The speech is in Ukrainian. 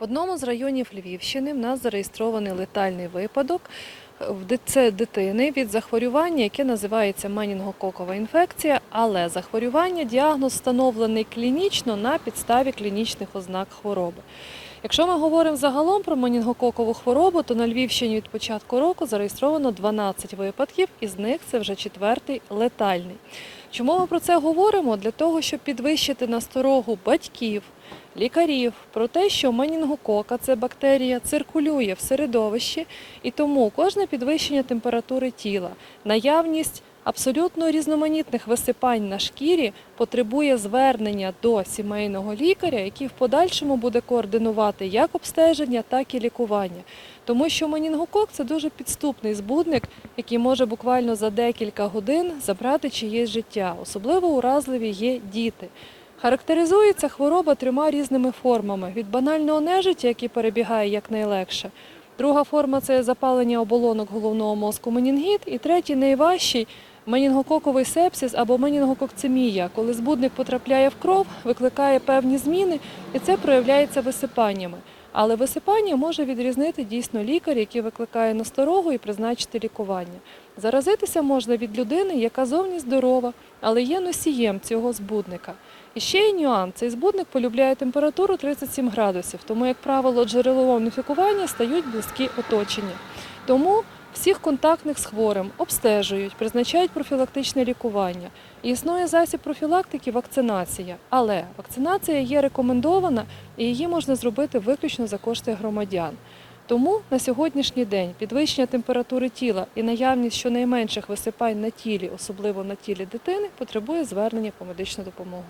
В одному з районів Львівщини в нас зареєстрований летальний випадок. Це дитини від захворювання, яке називається менінгококова інфекція, але захворювання діагноз встановлений клінічно на підставі клінічних ознак хвороби. Якщо ми говоримо загалом про менінгококову хворобу, то на Львівщині від початку року зареєстровано 12 випадків, із них це вже четвертий летальний. Чому ми про це говоримо? Для того, щоб підвищити насторогу батьків, лікарів про те, що менінгокока це бактерія циркулює в середовищі, і тому кожне підвищення температури тіла, наявність абсолютно різноманітних висипань на шкірі потребує звернення до сімейного лікаря, який в подальшому буде координувати як обстеження, так і лікування. Тому що менінгокок це дуже підступний збудник, який може буквально за декілька годин забрати чиєсь життя. Особливо уразливі є діти. Характеризується хвороба трьома різними формами: від банального нежиття, який перебігає якнайлегше. Друга форма це запалення оболонок головного мозку менінгіт. І третій найважчий менінгококовий сепсис або менінгококцемія, коли збудник потрапляє в кров, викликає певні зміни, і це проявляється висипаннями. Але висипання може відрізнити дійсно лікар, який викликає насторогу і призначити лікування. Заразитися можна від людини, яка зовні здорова, але є носієм цього збудника. І ще є нюанс. Цей збудник полюбляє температуру 37 градусів, тому, як правило, джерелом інфікування стають близькі оточення. Тому всіх контактних з хворим обстежують, призначають профілактичне лікування. Існує засіб профілактики вакцинація. Але вакцинація є рекомендована і її можна зробити виключно за кошти громадян. Тому на сьогоднішній день підвищення температури тіла і наявність щонайменших висипань на тілі, особливо на тілі дитини, потребує звернення по медичну допомогу.